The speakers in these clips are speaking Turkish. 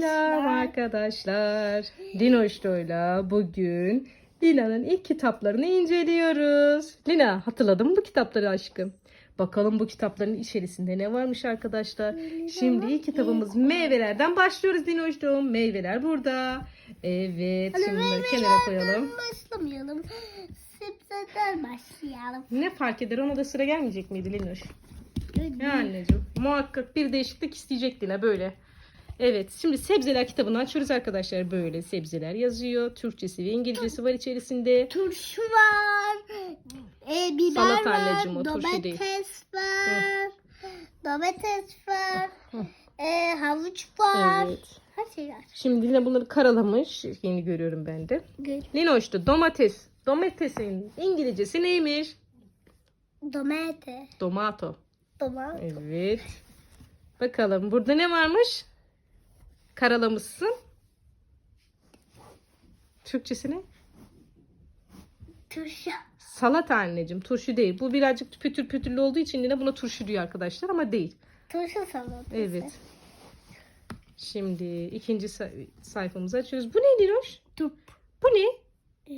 Selam arkadaşlar. Dinoşto'yla bugün Lina'nın ilk kitaplarını inceliyoruz. Lina hatırladın mı bu kitapları aşkım? Bakalım bu kitapların içerisinde ne varmış arkadaşlar. Şimdi ilk kitabımız meyvelerden başlıyoruz Dinoş'cum. Meyveler burada. Evet şimdi bunları kenara koyalım. Başlamayalım. Sebzeden başlayalım. Ne fark eder ona da sıra gelmeyecek miydi Linoş? Ya anneciğim muhakkak bir değişiklik isteyecek Lina böyle. Evet şimdi sebzeler kitabını açıyoruz arkadaşlar. Böyle sebzeler yazıyor. Türkçesi ve İngilizcesi var içerisinde. Turşu var. E, biber Salata var. anneciğim o, turşu değil. domates var. Domates var. E, havuç var. Evet. Her şey var. Şimdi Lina bunları karalamış. Yeni görüyorum ben de. Gül. Linoş'tu domates. Domatesin İngilizcesi neymiş? Domate. Tomato. Domates. Evet. Bakalım burada ne varmış? Karalamışsın. Türkçesi ne? Turşu. Salata anneciğim. Turşu değil. Bu birazcık pütür pütürlü olduğu için yine buna turşu diyor arkadaşlar ama değil. Turşu salatası. Evet. Şimdi ikinci say- sayfamızı açıyoruz. Bu ne Liroş? Turp. Bu ne? E,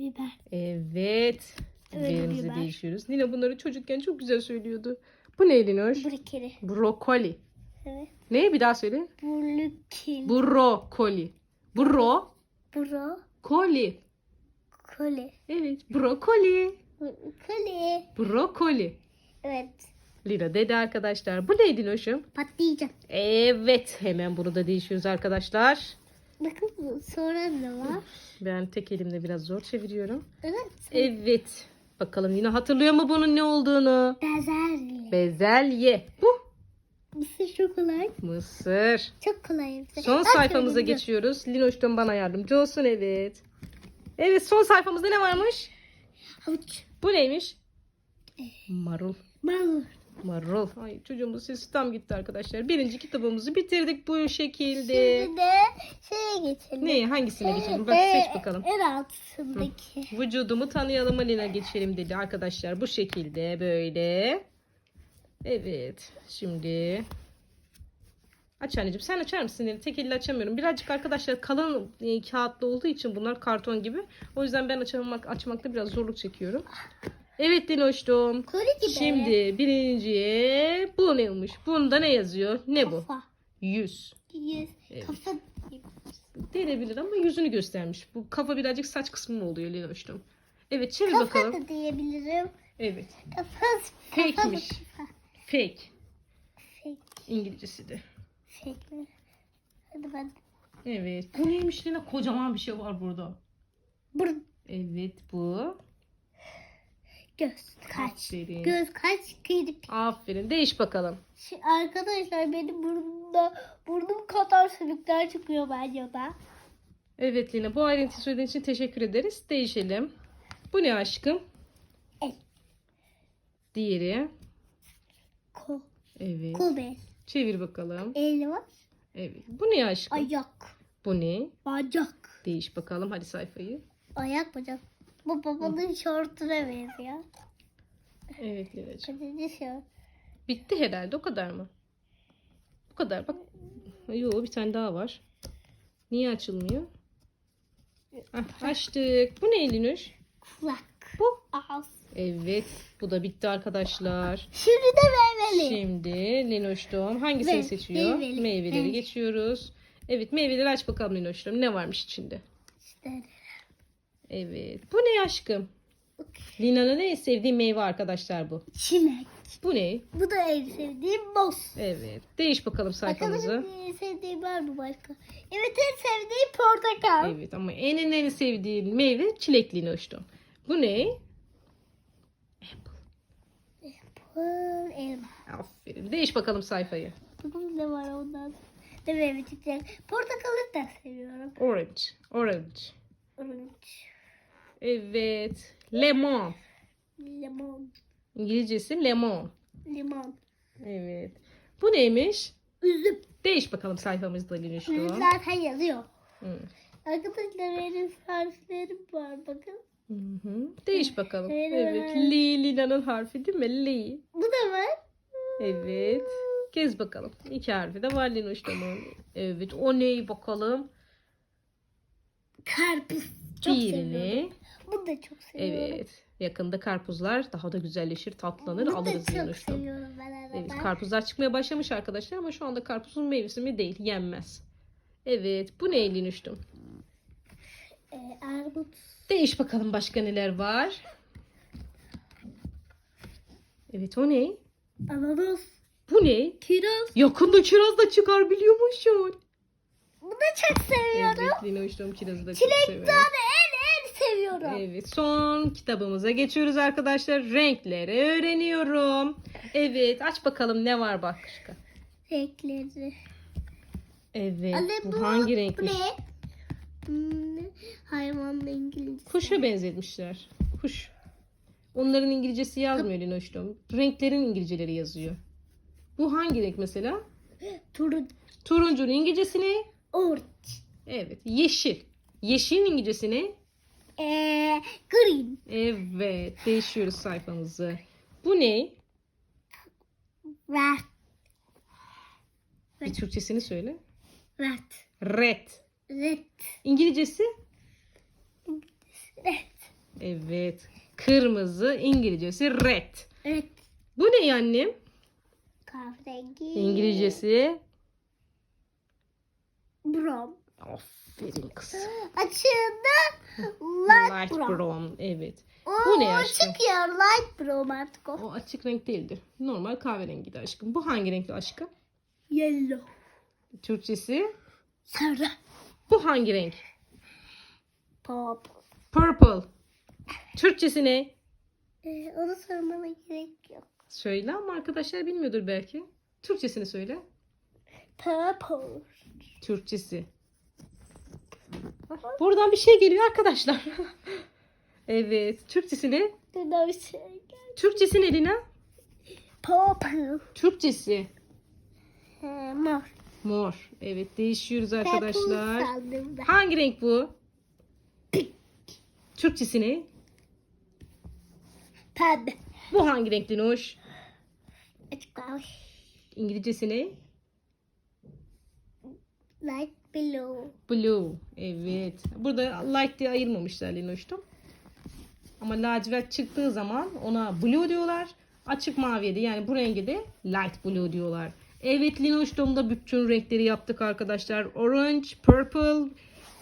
biber. Evet. Evet, Yerimizi biber. değişiyoruz. Lina bunları çocukken çok güzel söylüyordu. Bu ne Linoş? Brikeli. Brokoli. Evet. Ne? Bir daha söyle. Brikeli. Brokoli. Bro. Bro. Koli. Koli. Evet. Brokoli. Koli. Brokoli. Evet. Lina dedi arkadaşlar. Bu neydi Linoş'um? Patlayacak. Evet. Hemen bunu da değişiyoruz arkadaşlar. Bakın sonra ne var? Ben tek elimle biraz zor çeviriyorum. Evet. Evet. Bakalım yine hatırlıyor mu bunun ne olduğunu? Bezelye. Bezelye. Bu. Mısır çok kolay. Mısır. Çok kolay. Son Bak sayfamıza şimdi, geçiyoruz. Linoş'tan bana yardımcı olsun evet. Evet son sayfamızda ne varmış? Havuç. Bu neymiş? Marul. Marul. Marul. Ay çocuğumuz sesi tam gitti arkadaşlar. Birinci kitabımızı bitirdik bu şekilde. Şimdi de şeye geçelim. Ne? Hangisine geçelim? Bak Ee, seç bakalım. En altındaki. Vücudumu tanıyalım Alina geçelim dedi arkadaşlar. Bu şekilde böyle. Evet. Şimdi Aç anneciğim. Sen açar mısın? Lina? Tek elle açamıyorum. Birazcık arkadaşlar kalın e, kağıtlı olduğu için bunlar karton gibi. O yüzden ben açmak, açmakta biraz zorluk çekiyorum. Evet Dinoş'tum. Şimdi birinciye bu neymiş? Bunda ne yazıyor? Ne bu? Kafa. Yüz. Yüz. Evet. Kafa. Denebilir ama yüzünü göstermiş. Bu kafa birazcık saç kısmı mı oluyor Linoş'tum? Evet çevir Kafa bakalım. da diyebilirim. Evet. Kafa. Kafa. Fake. Fake. İngilizcesi de. Fake mi? Hadi ben. Evet. Bu neymiş Lina? Kocaman bir şey var burada. Burun. Evet bu. Göz. Kaç. Aferin. Göz kaç. Kirpik. Aferin. Değiş bakalım. Şey, arkadaşlar benim burnumda burnum kadar sülükler çıkıyor banyoda. Evet Lina bu ayrıntıyı söylediğin için teşekkür ederiz. Değişelim. Bu ne aşkım? El. Diğeri. Evet. Kol bez. Çevir bakalım. El var. Evet. Bu ne aşkım? Ayak. Bu ne? Bacak. Değiş bakalım hadi sayfayı. Ayak bacak. Bu babanın şortuna benziyor. Evet Lina'cığım. Kaçıncı şort? Bitti herhalde o kadar mı? Bu kadar bak. Yok bir tane daha var. Niye açılmıyor? Ah, açtık. Bu ne Linüş? Kulak. Bu. Ağız. Evet. Bu da bitti arkadaşlar. Şimdi de meyveli. Şimdi Linoş'tum hangisini Ve- seçiyor? meyveli. Meyveleri Evet. geçiyoruz. Evet meyveleri aç bakalım Linoş'tum. Ne varmış içinde? İşte. Evet. Bu ne aşkım? Lina'nın en sevdiği meyve arkadaşlar bu. Çilek. Bu ne? Bu da en sevdiğim boz. Evet. Değiş bakalım sayfamızı. Bakalım en sevdiğim var mı başka? Evet en sevdiğim portakal. Evet ama en en en sevdiğim meyve çilek Linoş'tum. Bu ne? Pır, elma. Aferin. Değiş bakalım sayfayı. Ne var ondan. Ne meyve çiçek. Portakalı da seviyorum. Orange. Orange. Orange. Evet. Lemon. Limon. İngilizcesi lemon. Limon. Evet. Bu neymiş? Üzüm. Değiş bakalım sayfamızda Üzüm Linoş'tum. zaten yazıyor. Hı. Arkadaşlar benim harflerim var bakın. Hı hı. Değiş bakalım. Evet. Li, Lina'nın harfi değil mi? Li. Bu da var. Evet. Gez bakalım. İki harfi de var Linoş'tamın. Evet o ney bakalım. Karpuz. Çok seviyorum. Diğerini. Bunu da çok seviyorum. Evet. Yakında karpuzlar daha da güzelleşir, tatlanır, da alırız çok Linoş'tam. seviyorum ben arada. Evet, karpuzlar çıkmaya başlamış arkadaşlar ama şu anda karpuzun meyvesi değil, yenmez. Evet, bu ne Linoş'tum? Armut. Değiş bakalım başka neler var. Evet, o ne? Ananas. Bu ne? Kiraz. Yakında kiraz da çıkar biliyormuşsun. Bunu da çok seviyorum. Evet, Linoş'tum kirazı da çok Çilek severim. tane en en seviyorum. Evet son kitabımıza geçiyoruz arkadaşlar. Renkleri öğreniyorum. Evet aç bakalım ne var bak. Renkleri. Evet Anne, bu, bu- hangi Bu renkmiş? ne? Hmm, hayvanla İngilizce. Kuşa benzetmişler. Kuş. Onların İngilizcesi yazmıyor Linoş'tum. Renklerin İngilizceleri yazıyor. Bu hangi renk mesela? Turun. Turuncunun İngilizcesi ne? Orange. Evet yeşil. Yeşilin İngilizcesi ne? Ee, green. Evet değişiyoruz sayfamızı. Bu ne? Red. Bir Türkçesini söyle. Red. Red. Red. İngilizcesi? Red. Evet. Kırmızı İngilizcesi red. Red. Bu ne annem? Kahverengi. İngilizcesi Brown. Aferin kız. Açığında light, Light brown. brown. Evet. O, Bu ne o aşkım? açık ya light brown artık o. O açık renk değildir. Normal kahverengiydi aşkım. Bu hangi renkli aşkım? Yellow. Türkçesi. Sarı. Bu hangi renk? Pop. Purple. Türkçesi ne? Ee, onu sormana gerek yok. Söyle ama arkadaşlar bilmiyordur belki. Türkçesini söyle. Purple. Türkçesi. Bak, Buradan bir şey geliyor arkadaşlar. evet. Türkçesi ne? Bir şey gel. Türkçesi ne Lina? Purple. Türkçesi. Ee, mor. Mor. Evet değişiyoruz arkadaşlar. Hangi renk bu? Türkçesi ne? Pembe. Bu hangi renk Linoş? Açık mavi. İngilizcesi ne? Light blue. Blue. Evet. Burada light diye ayırmamışlar Linoş'tum. Ama lacivert çıktığı zaman ona blue diyorlar. Açık maviye de yani bu renge de light blue diyorlar. Evet Linoş'tumda bütün renkleri yaptık arkadaşlar. Orange, purple,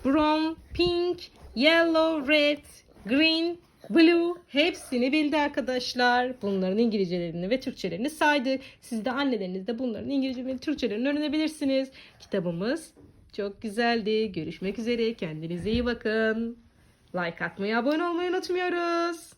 brown, pink, yellow, red, green, blue hepsini bildi arkadaşlar. Bunların İngilizcelerini ve Türkçelerini saydı. Siz de anneleriniz de bunların İngilizce ve Türkçelerini öğrenebilirsiniz. Kitabımız çok güzeldi. Görüşmek üzere. Kendinize iyi bakın. Like atmayı, abone olmayı unutmuyoruz.